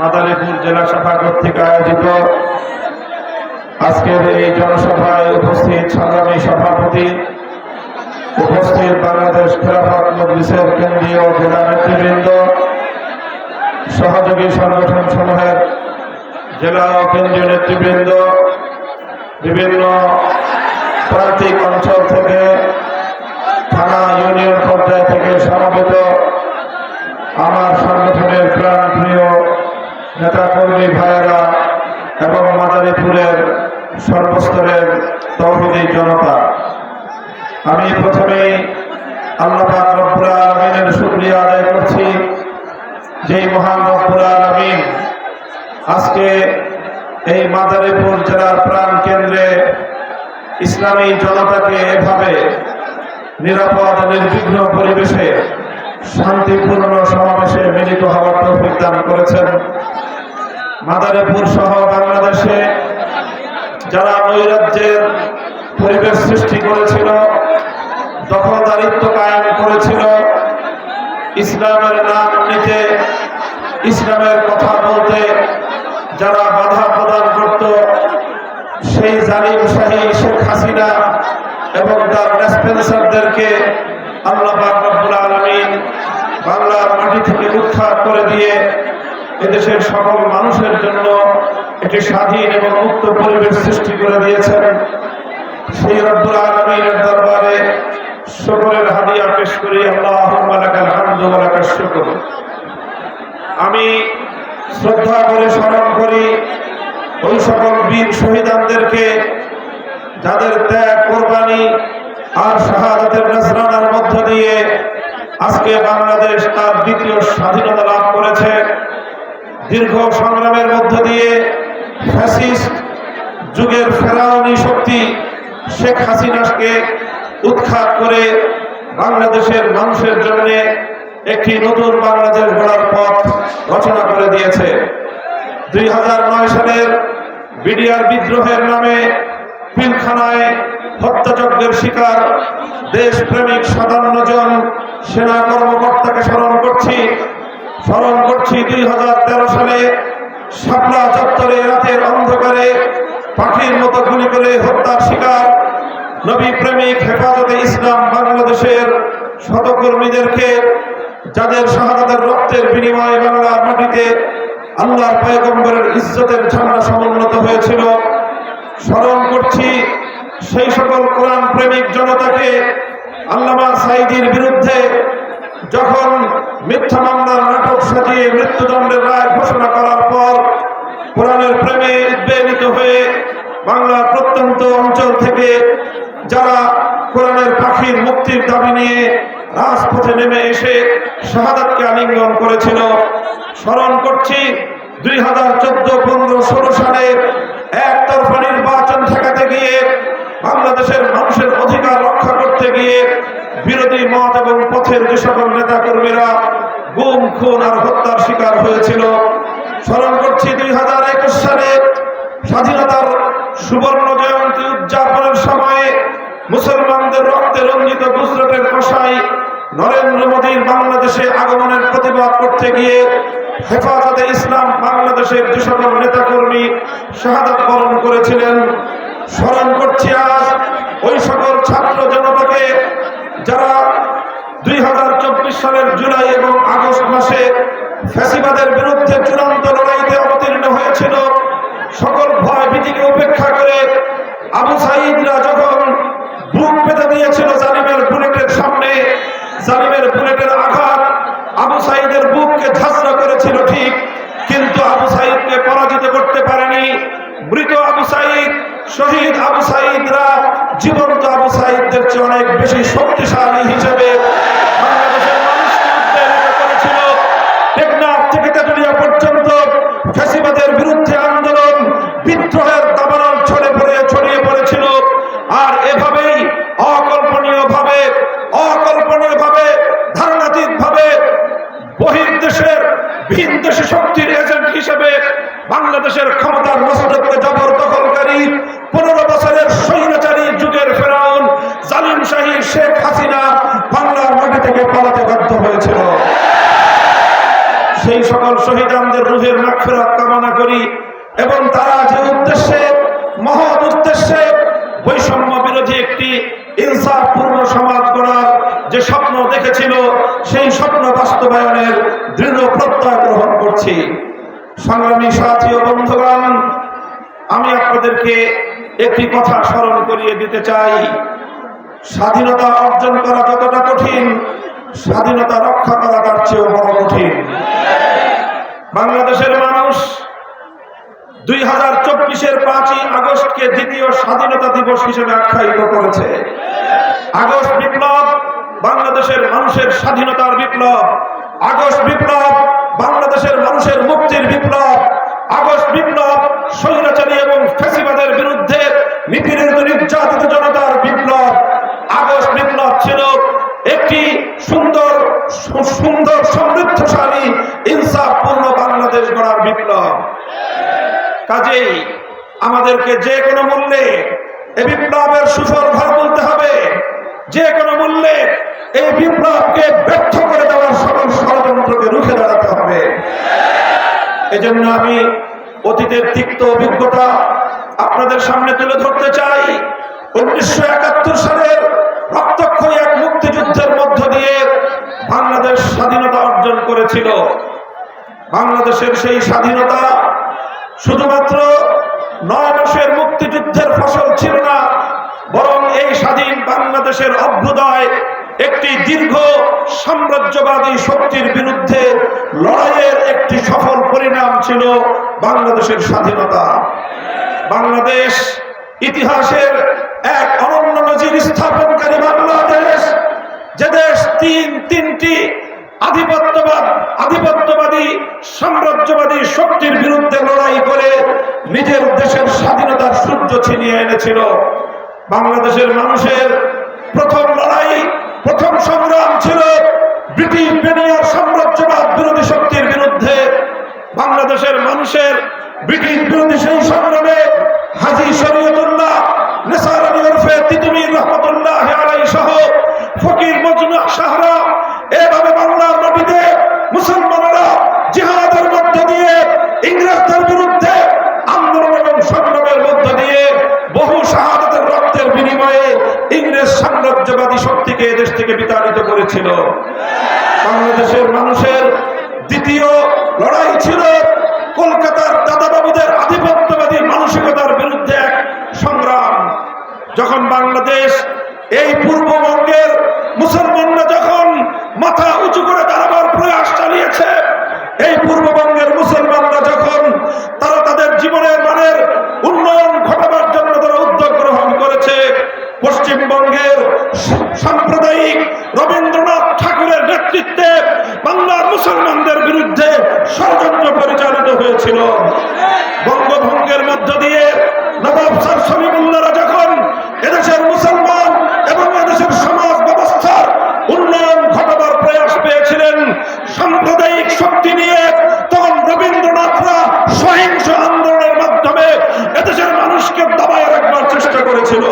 মাদারীপুর জেলা শাখা কর্তৃক আয়োজিত আজকের এই জনসভায় উপস্থিত সংগ্রামী সভাপতি, উপস্থিত বাংলাদেশ খেলাফত মজলিসের কেন্দ্রীয় জেলা নেতৃবৃন্দ, সহযোগী সংগঠন সমূহের জেলা ও কেন্দ্রীয় নেতৃবৃন্দ, বিভিন্ন প্রান্তিক অঞ্চল থেকে, থানা ইউনিয়ন পর্যায় থেকে সমবেত আমার সংগঠনের প্রাণ প্রিয় নেতাকর্মী ভাইয়েরা এবং মাদারীপুরের সর্বস্তরের তহবিলি জনতা, আমি প্রথমেই আল্লাহ রব্বুল আলমিনের শুক্রিয়া আদায় করছি। যেই মহান রব্বুল আলমিন আজকে এই মাদারীপুর জেলার প্রাণ কেন্দ্রে ইসলামী জনতাকে এভাবে নিরাপদ, নির্বিঘ্ন পরিবেশে শান্তিপূর্ণ সমাবেশে মিলিত হওয়ার তৌফিক দান করেছেন। মাদারীপুর সহ বাংলাদেশে যারা নৈরাজ্যের পরিবেশ সৃষ্টি করেছিল, দখলদারিত্ব কায়েম করেছিল, ইসলামের নাম নিতে, ইসলামের কথা বলতে যারা বাধা প্রদান করত, সেই জালিম শাহী শেখ হাসিনা এবং তার রেসপেন্সারদেরকে আল্লাহ আলমিন বাংলার মাটি থেকে উৎখাত করে দিয়ে এদেশের সকল মানুষের জন্য একটি স্বাধীন এবং মুক্ত পরিবেশ সৃষ্টি করে দিয়েছেন। সেই রব্বুল আলমিনের দরবারে সকলের হাদিয়া পেশ করি। আল্লাহ শুকর। আমি শ্রদ্ধা করে স্মরণ করি ওই সকল বীর শহীদানদেরকে যাদের ত্যাগ, কোরবানি আর শাহাদাতের নজরানার মধ্য দিয়ে আজকে বাংলাদেশ তার দ্বিতীয় স্বাধীনতা লাভ করেছে। দীর্ঘ সংগ্রামের মধ্য দিয়ে ফ্যাসিস্ট যুগের ফেরাউনি শক্তি শেখ হাসিনাকে উৎখাত করে বাংলাদেশের মানুষের জন্য একটি নতুন বাংলাদেশ গড়ার পথ রচনা করে দিয়েছে। দুই হাজার নয় সালের বিডিআর বিদ্রোহের নামে পিলখানায় হত্যাযজ্ঞের শিকার দেশপ্রেমিক সাতান্ন জন সেনা কর্মকর্তাকে করছি দুই সালে শাপলা চত্বরে রাতের অন্ধকারে পাখির মতো গুলি করে হত্যার শিকার নবী প্রেমিক হেফাজতে ইসলাম বাংলাদেশের শতকর্মীদেরকে, যাদের শাহাদাতের রক্তের বিনিময়ে বাংলার মাটিতে আল্লাহর পয়গম্বরের ইজ্জতের ঝান্ডা সমুন্নত হয়েছিল। স্মরণ করছি, সেই সকল কোরআন প্রেমিক জনতাকে আল্লামা সাইদির বিরুদ্ধে যখন মিথ্যা মামলার নাটক সাজিয়ে মৃত্যুদণ্ডের রায় ঘোষণা করার পর কোরআনের প্রেমে উদ্বেলিত হয়ে বাংলার প্রত্যন্ত অঞ্চল থেকে যারা কোরআনের পাখির মুক্তির দাবি নিয়ে রাজপথে নেমে এসে শাহাদাতকে আলিঙ্গন করেছিল, স্মরণ করছি দুই হাজার চোদ্দ, পনেরো, ষোলো সালে একতরফা নির্বাচন ঠেকাতে গিয়ে বাংলাদেশের মানুষের অধিকার রক্ষা করতে গিয়ে বিরোধী মত এবং পথের যে সকল নেতা কর্মীরা গুম, খুন আর হত্যার শিকার হয়েছিল, স্মরণ করছি দুই হাজার একুশ সালে স্বাধীনতার সুবর্ণ জয়ন্তী উদযাপনের সময়ে মুসলমানদের রক্তে রঞ্জিত গুজরাটের কষাই নরেন্দ্র মোদীর বাংলাদেশে আগমনের প্রতিবাদ করতে গিয়ে হেফাজতে ইসলাম বাংলাদেশের যে সকল নেতাকর্মী শাহাদাত বরণ করেছিলেন। স্মরণ করছি আজ ওই সকল ছাত্র জনতাকে যারা দুই হাজার চব্বিশ সালের জুলাই এবং আগস্ট মাসে ফ্যাসিবাদের বিরুদ্ধে চূড়ান্ত লড়াইতে অবতীর্ণ হয়েছিল। সকল ভয় ভীতিকে উপেক্ষা করে আবু সাইদরা যখন বুক পেতে দিয়েছিল জালিমের বুলেটের সামনে, জালিমের বুলেটের আঘাত আবু সাইদের বুককে ঝাঁসরা করেছিল ঠিক, কিন্তু আবু সাইদকে পরাজিত করতে পারেনি। মৃত আবু সাইদ, শহীদ আবু সাইদরা, জীবন্ত আবু সাইদদের চেয়ে অনেক বেশি শক্তিশালী হিসেবে বাংলাদেশের মানুষকে উদ্বেলিত করেছিল টেকনাফ থেকে তেতুলিয়া পর্যন্ত ফ্যাসিবাদের বিরুদ্ধে আন্দোলন বিদ্রোহের দাবানল ছড়ে পড়ে ছড়িয়ে পড়েছিল আর এভাবেই অকল্পনীয় ভাবে অকল্পনীয় ভাবে ধারণাতীত ভাবে বহির্দেশের ভিন দেশি শক্তির এজেন্ট হিসেবে বাংলাদেশের ক্ষমতার মস্তককে জবরদখলকারী পনেরো বছরের স্বৈরাচারী যুগের ফেরাউন জালিম শাহী শেখ হাসিনা বাংলার মাটি থেকে পালাতে বাধ্য হয়েছিল। সেই সকল শহীদানদের রুহের মাগফিরাত কামনা করি এবং তারা যে উদ্দেশ্যে, মহৎ উদ্দেশ্যে বৈষম্য বিরোধী একটি ইনসাফপূর্ণ সমাজ গড়ার যে স্বপ্ন দেখেছিল, সেই স্বপ্ন বাস্তবায়নের দৃঢ় প্রত্যয় গ্রহণ করছি। সংগ্রামী সাথী ও বন্ধুগণ, আমি আপনাদেরকে একটি কথা স্মরণ করিয়ে দিতে চাই। স্বাধীনতা অর্জন করা যতটা কঠিন, স্বাধীনতা রক্ষা করা তার চেয়েও বড় কঠিন। বাংলাদেশের মানুষ দুই হাজার চব্বিশের পাঁচই আগস্টকে দ্বিতীয় স্বাধীনতা দিবস হিসেবে আখ্যায়িত করেছে। আগস্ট বিপ্লব বাংলাদেশের মানুষের স্বাধীনতার বিপ্লব। আগস্ট বিপ্লব বাংলাদেশের মানুষের মুক্তির বিপ্লব, আগস্ট বিপ্লব, স্বৈরাচারী এবং ফেসিবাদের বিরুদ্ধে নিপীড়িত নির্যাতিত জনতার বিপ্লব, আগস্ট বিপ্লব ছিল একটি সুন্দর সুন্দর সমৃদ্ধশালী, ইনসাফপূর্ণ বাংলাদেশ গড়ার বিপ্লব। কাজেই আমাদেরকে যে কোনো মূল্যে এই বিপ্লবের সুফল ঘর তুলতে হবে। যে কোনো মূল্যে এই বিপ্লবকে ব্যর্থ করে দেওয়ার সকল ষড়যন্ত্রকে রুখে দাঁড়াতে হবে এজন্য আমি অতীতের তিক্ত অভিজ্ঞতা আপনাদের সামনে তুলে ধরতে চাই। উনিশশো একাত্তর সালের রক্তক্ষয়ী এক মুক্তিযুদ্ধের মধ্য দিয়ে বাংলাদেশ স্বাধীনতা অর্জন করেছিল। বাংলাদেশের সেই স্বাধীনতা শুধুমাত্র নয় মাসের মুক্তিযুদ্ধের ফসল ছিল না, বরং এই স্বাধীন বাংলাদেশের অভ্যুদয় একটি দীর্ঘ সাম্রাজ্যবাদী শক্তির বিরুদ্ধে একটি পরিণাম ছিল বাংলাদেশের স্বাধীনতা। বাংলাদেশ ইতিহাসের এক অনন্য নজির স্থাপনকারী বাংলাদেশ, যে দেশ তিন, তিনটি আধিপত্যবাদ, আধিপত্যবাদী, সাম্রাজ্যবাদী শক্তির বিরুদ্ধে লড়াই করে নিজের দেশের স্বাধীনতার সূর্য ছিনিয়ে এনেছিল। বাংলাদেশের মানুষের প্রথম লড়াই, প্রথম সংগ্রাম ছিল ব্রিটিশ বেনিয়ার সাম্রাজ্যবাদ বিরোধী বাংলাদেশের মানুষের ব্রিটিশ বিরোধী সংগ্রামে হাজি শরীয়তুল্লাহ ফকির মুসলমানেরা জিহাদের মধ্য দিয়ে ইংরেজদের বিরুদ্ধে এবং সংগ্রামের মধ্য দিয়ে বহু বিনিময়ে ইংরেজ সাম্রাজ্যবাদী শক্তিকে এদেশ থেকে বিতাড়িত করেছিল। বাংলাদেশের মানুষের দ্বিতীয় লড়াই ছিল কলকাতার দাদাবাবুদের আধিপত্যবাদী মানসিকতার বিরুদ্ধে এক সংগ্রাম যখন বাংলাদেশ এই পূর্ববঙ্গের মুসলমানরা যখন মাথা উঁচু করে দাঁড়াবার প্রয়াস চালিয়েছে এই পূর্ববঙ্গের মুসলমানরা যখন তারা তাদের জীবনের মানের উন্নয়ন ঘটাবার জন্য তারা উদ্যোগ গ্রহণ করেছে পশ্চিমবঙ্গের সাম্প্রদায়িক রবীন্দ্রনাথ ঠাকুরের নেতৃত্বে বাংলার মুসলমানদের বিরুদ্ধে ষড়যন্ত্র পরিচালিত হয়েছিল বঙ্গভঙ্গের মধ্য দিয়ে নবাব স্যার সলিমুল্লারা যখন এদেশের মুসলমান এবং এদেশের সমাজ ব্যবস্থার উন্নয়ন ঘটাবার প্রয়াস পেয়েছিলেন সাম্প্রদায়িক শক্তি নিয়ে তখন রবীন্দ্রনাথরা সহিংস আন্দোলনের মাধ্যমে এদেশের মানুষকে দাবায় রাখবার চেষ্টা করেছিল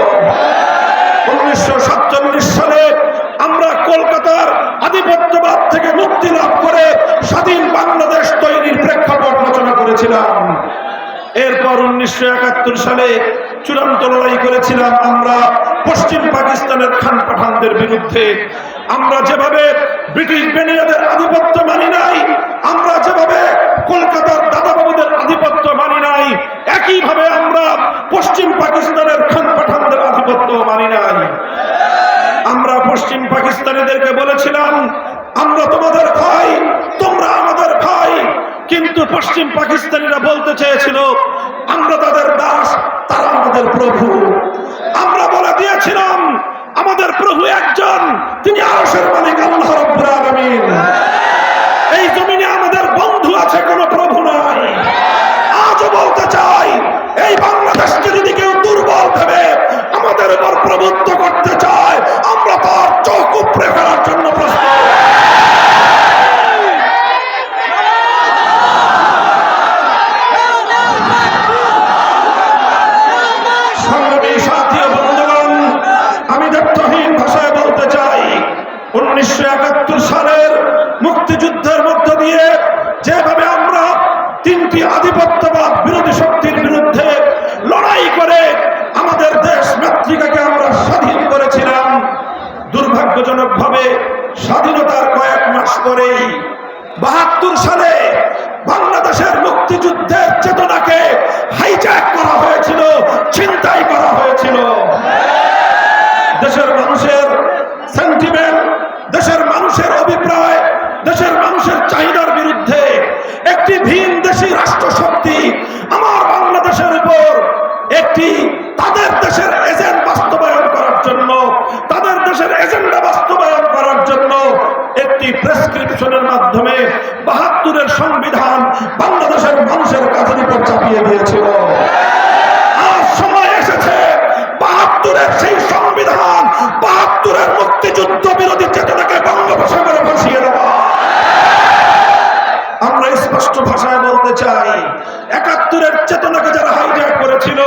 উনিশশো সাতচল্লিশ সালে আমরা কলকাতার আধিপত্যবাদ থেকে মুক্তি লাভ করে স্বাধীন বাংলাদেশ তৈরির প্রেক্ষাপট রচনা করেছিলাম এরপর উনিশশো একাত্তর সালে চূড়ান্ত লড়াই করেছিলাম আমরা পশ্চিম পাকিস্তানের খান পাঠানদের বিরুদ্ধে। আমরা যেভাবে ব্রিটিশ বেনিয়াদের আধিপত্য মানি নাই, আমরা যেভাবে কলকাতার দাদাবাবুদের আধিপত্য মানি নাই, একইভাবে আমরা পশ্চিম পাকিস্তানের খান পাঠানদের আধিপত্য মানি নাই। আমরা পশ্চিম পাকিস্তানিদেরকে বলেছিলাম, আমরা তোমাদের খাই তোমরা আমাদের খাই কিন্তু পশ্চিম পাকিস্তানিরা বলতে চেয়েছিল আমরা তাদের দাস, তারা আমাদের প্রভু। আমরা বলে দিয়েছিলাম, আমাদের প্রভু একজন, তিনি আরশের মালিক আল্লাহ এই জমিনে আমাদের বন্ধু আছে, কোনো প্রভু নাই। আজও বলতে চাই, এই বাংলাদেশকে যদি কেউ দুর্বল ভেবে আমাদের উপর প্রভুত্ব করতে চায়, আমরা তার চোখ উপড়ে ফেলার জন্য প্রস্তুত সংগ্রামী সাথী ও বন্ধুগণ আমি দ্ব্যর্থহীন ভাষায় বলতে চাই উনিশশো একাত্তর সালের মুক্তিযুদ্ধের মধ্য দিয়ে যেভাবে ব্রিটিশি আধিপত্যবাদ বিরোধী শক্তির বিরুদ্ধে লড়াই করে আমাদের দেশ মাতৃকাকে আমরা স্বাধীন করেছিলাম দুর্ভাগ্যজনকভাবে স্বাধীনতার কয়েক পরেই বাহাত্তর সালে বাংলাদেশের মুক্তিযুদ্ধের চেতনাকে হাইজ্যাক করা হয়েছিল ছিনতাই করা হয়েছিল। একাত্তরের চেতনাকে যারা হাইজ্যাক করেছিল,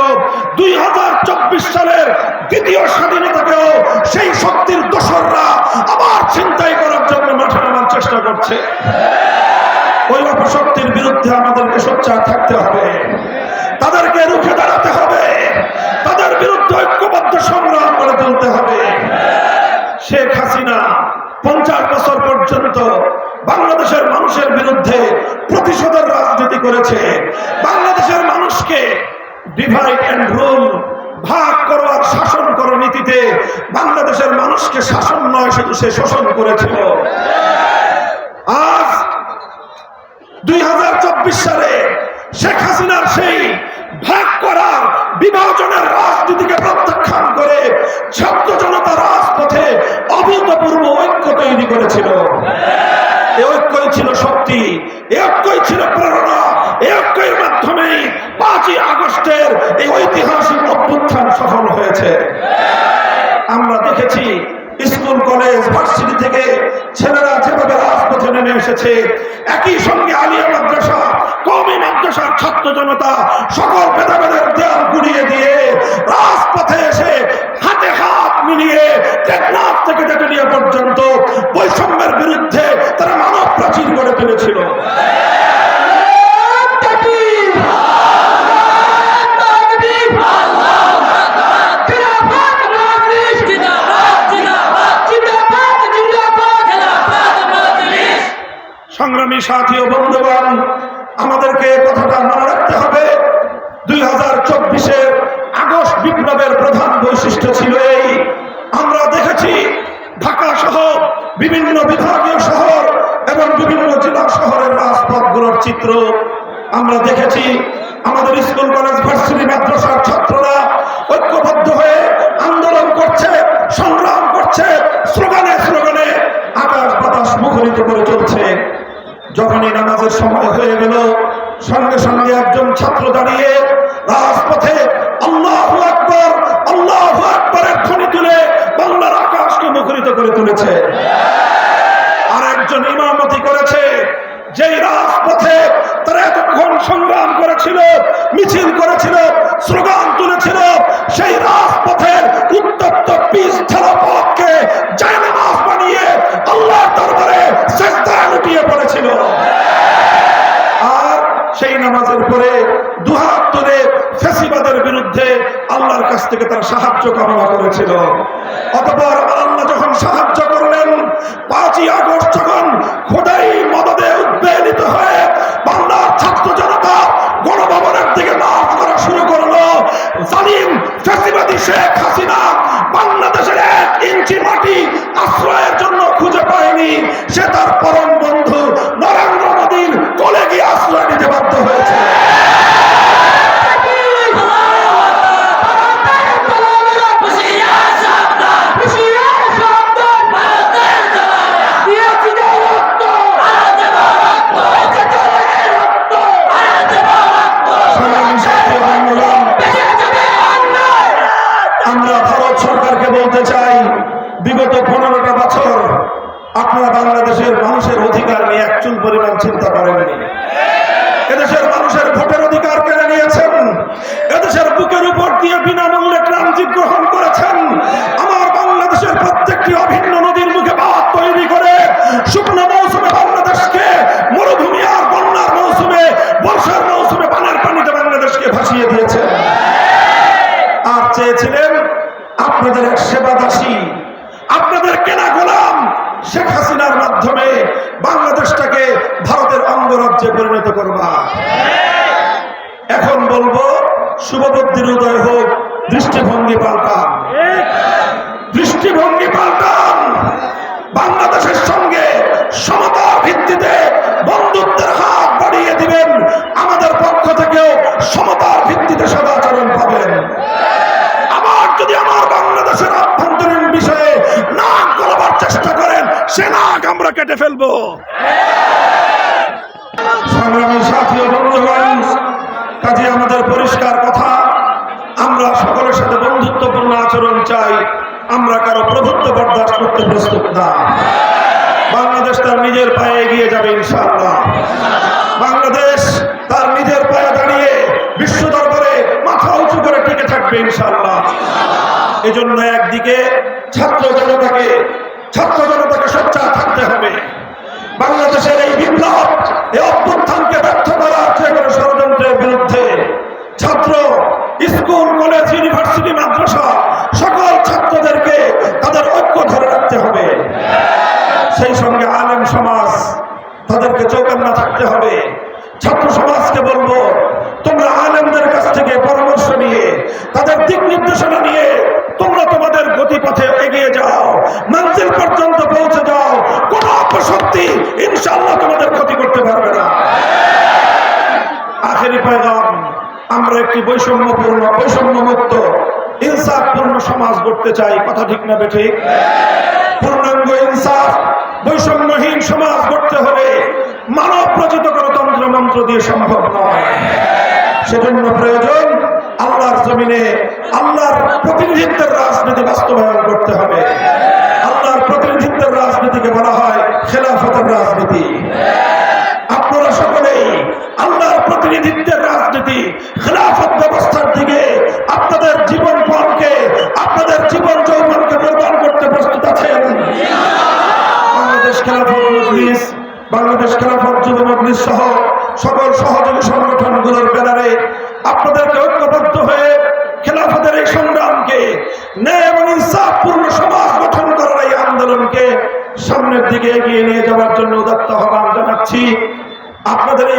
দুই হাজার চব্বিশ সালের দ্বিতীয় স্বাধীনতাকেও সেই শক্তির দোসররা আবার চিন্তাই করার জন্য মাঠে নামার চেষ্টা করছে। ওই অপশক্তির বিরুদ্ধে আমাদেরকে সোচ্চার থাকতে হবে। তাদেরকে রুখে দাঁড়াতে হবে। তাদের বিরুদ্ধে ঐক্যবদ্ধ সংগ্রাম করে তুলতে হবে। শেখ হাসিনা পঞ্চাশ বছর পর্যন্ত বাংলাদেশের মানুষের বিরুদ্ধে প্রতিশোধের রাজনীতি করেছে। বাংলাদেশের মানুষকে ডিভাইড অ্যান্ড রুল ভাগ করবার শাসন করো নীতিতে। বাংলাদেশের মানুষকে শাসন নয়, শুধু সে শোষণ করেছিল। আজ দুই হাজার চব্বিশ সালে শেখ হাসিনার সেই ভাগ করার বিভাজনের রাজনীতিকে প্রত্যাখ্যান করে ছাত্র জনতা রাজপথে অভূতপূর্ব ঐক্য তৈরি করেছিল। এ ঐক্যই ছিল শক্তি এ ঐক্যই ছিল প্রেরণা এ ঐক্যের মাধ্যমেই পাঁচই আগস্টের এই ঐতিহাসিক অভ্যুত্থান সফল হয়েছে। আমরা দেখেছি স্কুল, কলেজ, ভার্সিটি থেকে ছেলেরা যেভাবে রাজপথে নেমে এসেছে, একই সঙ্গে আলিয়া মাদ্রাসা কমি মাদ্রাসার ছাত্র জনতা সকল ভেদাভেদের দেয়াল গুড়িয়ে দিয়ে রাজপথে এসে হাতে হাত মিলিয়ে টেকনাফ থেকে তেতুলিয়া পর্যন্ত বৈষম্যের বিরুদ্ধে তারা মানব প্রাচীর গড়ে তুলেছিল সংগ্রামী সাথী ও বন্ধুগণ আমাদেরকে এ কথাটা মনে রাখতে হবে দুই হাজার চব্বিশের আগস্ট বিপ্লবের প্রধান বৈশিষ্ট্য ছিল এই আমরা দেখেছি ঢাকা সহ বিভিন্ন বিভাগীয় শহর এবং বিভিন্ন জেলা শহরের চিত্র আমরা দেখেছি আমাদের স্কুল, কলেজ, ভার্সিটি, মাদ্রাসার ছাত্ররা ঐক্যবদ্ধ হয়ে আন্দোলন করছে, সংগ্রাম করছে, স্লোগানে স্লোগানে আকাশ বাতাস মুখরিত করে চলছে। যখনই নামাজের সময় হয়ে গেল, সঙ্গে সঙ্গে একজন ছাত্র দাঁড়িয়ে রাজপথে আল্লাহ আকবর, আল্লাহ আকবরের ধ্বনি তুলে বাংলার আকাশকে মুখরিত করে তুলেছে। আর একজন ইমামতি করেছে যেই রাজপথে তারা এতক্ষণ সংগ্রাম করেছিল, মিছিল করেছিল, স্লোগান তুলেছিল। সেই রাজপথের উত্তপ্ত পিস পথকে জায়নামাজ বানিয়ে আল্লাহর দরবারে শেষদায় লুটিয়ে পড়েছিল। আর সেই নামাজের পরে দুহাত তুলে ফেসিবাদের বিরুদ্ধে আল্লাহর কাছ থেকে তার সাহায্য কামনা করেছিল। অতপর আল্লাহ যখন সাহায্য করলেন, পাঁচই আগস্ট যখন খোদাই মদদে উদ্বেলিত হয়ে বাংলার ছাত্র আশ্রয়ের জন্য খুঁজে পায়নি সে তার পরম বাংলাদেশের মানুষের অধিকার নিয়ে একচুল পরিমাণ চিন্তা করেননি। এদেশের মানুষের ভোটের অধিকার কেড়ে নিয়েছেন। এদেশের বুকের উপর দিয়ে বিনামূল্যে ট্রানজিট গ্রহণ করেছেন। আমার বাংলাদেশের প্রত্যেকটি অভিন্ন নদীর মুখে বাদ তৈরি করে শুকনো মৌসুমে বাংলাদেশকে, মরুভূমি আর বন্যার মৌসুমে, বর্ষার মৌসুমে বানের পানিতে বাংলাদেশকে ভাসিয়ে দিয়েছেন। আর চেয়েছিলেন আপনাদের এক সেবাদাসী অঙ্গরাজ্যে পরিণত করবা। এখন বলব, শুভবুদ্ধির উদয় হোক, দৃষ্টিভঙ্গি পাল্টান। দৃষ্টিভঙ্গি পাল্টান। বাংলাদেশের সঙ্গে সমতার ভিত্তিতে বন্ধুত্বের হাত বাড়িয়ে দিবেন। আমাদের পক্ষ থেকেও সমতার ভিত্তিতে সদাচরণ পাবেন। আবার যদি আমার বাংলাদেশের আভ্যন্তরীণ বিষয়ে নাক গলাবার চেষ্টা করেন, সে নাক আমরা কেটে ফেলব। বন্ধুগণ কাজে আমাদের পরিষ্কার কথা, আমরা সকলের সাথে বন্ধুত্বপূর্ণ আচরণ চাই, আমরা কারও প্রভুত্ব বরদাস্ত করতে প্রস্তুত না। বাংলাদেশ তার নিজের পায়ে এগিয়ে যাবে, ইনশাআল্লাহ। বাংলাদেশ তার নিজের পায়ে দাঁড়িয়ে বিশ্ব দরবারে মাথা উঁচু করে টিকে থাকবে, ইনশাআল্লাহ। এজন্য একদিকে ছাত্র জনতাকে ছাত্র জনতাকে সোচ্চার থাকতে হবে। বাংলাদেশের এই বিপ্লব এই অভ্যুত্থানকে ব্যর্থ করার যে কোনো ষড়যন্ত্রের বিরুদ্ধে। ছাত্র, স্কুল, কলেজ, ইউনিভার্সিটি, মাদ্রাসা, সকল ছাত্রদেরকে তাদের ঐক্য ধরে রাখতে হবে। সেই সঙ্গে আলেম সমাজ তাদেরকে চৌকান্না থাকতে হবে ছাত্র সমাজকে বলব তোমরা আলেমদের কাছ থেকে পরামর্শ নিয়ে তাদের দিক নির্দেশনা নিয়ে তোমরা তোমাদের গতিপথে এগিয়ে যাও মঞ্জিল পর্যন্ত পৌঁছে যাও কোন অপশক্তি ইনশাল্লাহ তোমাদের ক্ষতি করতে পারবে না আখেরি পয়গাম আমরা একটি বৈষম্যপূর্ণ, বৈষম্যমুক্ত, ইনসাফপূর্ণ সমাজ গড়তে চাই, কথা ঠিক না বেঠিক? পূর্ণাঙ্গ ইনসাফ, বৈষম্যহীন সমাজ গড়তে হলে মানব রচিত গণতন্ত্র মন্ত্র দিয়ে সম্ভব নয়। সেজন্য প্রয়োজন আল্লাহর জমিনে আল্লাহর প্রতিনিধিত্বের রাজনীতি বাস্তবায়ন করতে হবে।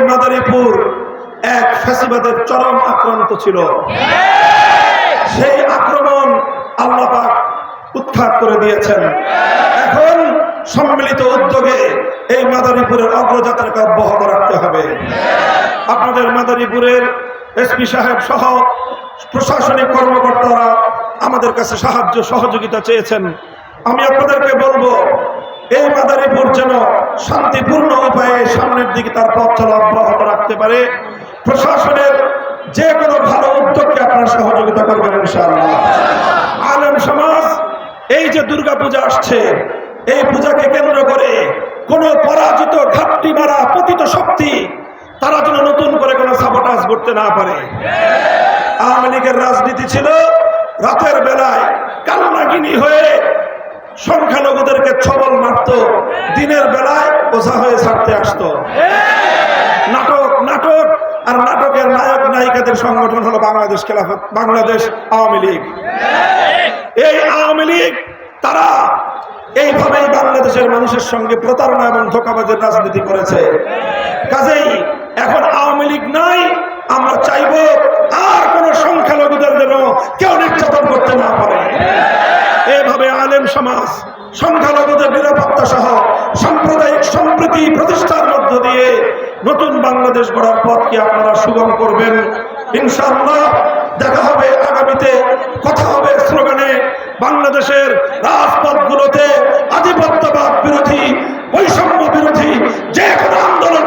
মাদারীপুর এক ফ্যাসিবাদের চরম আক্রান্ত ছিল। সেই আক্রমণ আল্লাহ পাক উৎখাত করে দিয়েছেন। এখন সম্মিলিত উদ্যোগে এই মাদারীপুরের অগ্রযাত্রাকে অব্যাহত রাখতে হবে। আপনাদের মাদারীপুরের এসপি সাহেব সহ প্রশাসনিক কর্মকর্তারা আমাদের কাছে সাহায্য সহযোগিতা চেয়েছেন। আমি আপনাদেরকে বলব এই মাদারীপুর যেন শান্তিপূর্ণ উপায়ে সামনের দিকে তার পথ চলা অব্যাহত রাখতে পারে, প্রশাসনের যে কোনো ভালো উদ্যোগকে আপনারা সহযোগিতা করবেন আলেম সমাজ, এই যে দুর্গা পূজা আসছে, এই পূজাকে কেন্দ্র করে কোনো পরাজিত ঘাটতি মারা পতিত শক্তি, তারা যেন নতুন করে কোনো সাবোটাজ করতে না পারে। আওয়ামী লীগের রাজনীতি ছিল, রাতের বেলায় কান্নাগিনী হয়ে সংখ্যালঘুদেরকে ছবল মারত। দিনের বেলায় বোঝা হয়ে ছাড়তে আসতো। নাটক নাটক, আর নাটকের নায়ক, নায়িকাদের সংগঠন হলো বাংলাদেশ খেলাফত, বাংলাদেশ আওয়ামী লীগ। এই আওয়ামী লীগ, তারা এইভাবেই বাংলাদেশের মানুষের সঙ্গে প্রতারণা এবং ধোকাবাজের রাজনীতি করেছে। কাজেই এখন আওয়ামী লীগ নাই, আমরা চাইব আর কোন সংখ্যালঘুদের যেন কেউ নির্যাতন করতে না পারে। মুসলিম সমাজ, সংখ্যালঘুদের নিরাপত্তা সহ সাম্প্রদায়িক সম্প্রীতি প্রতিষ্ঠার মধ্য দিয়ে নতুন বাংলাদেশ গড়ার পথকে আপনারা সুগম করবেন। ইনশাআল্লাহ দেখা হবে আগামীতে, কথা হবে স্লোগানে বাংলাদেশের রাজপথগুলোতে আধিপত্যবাদ বিরোধী, বৈষম্য বিরোধী, যে কোনো আন্দোলন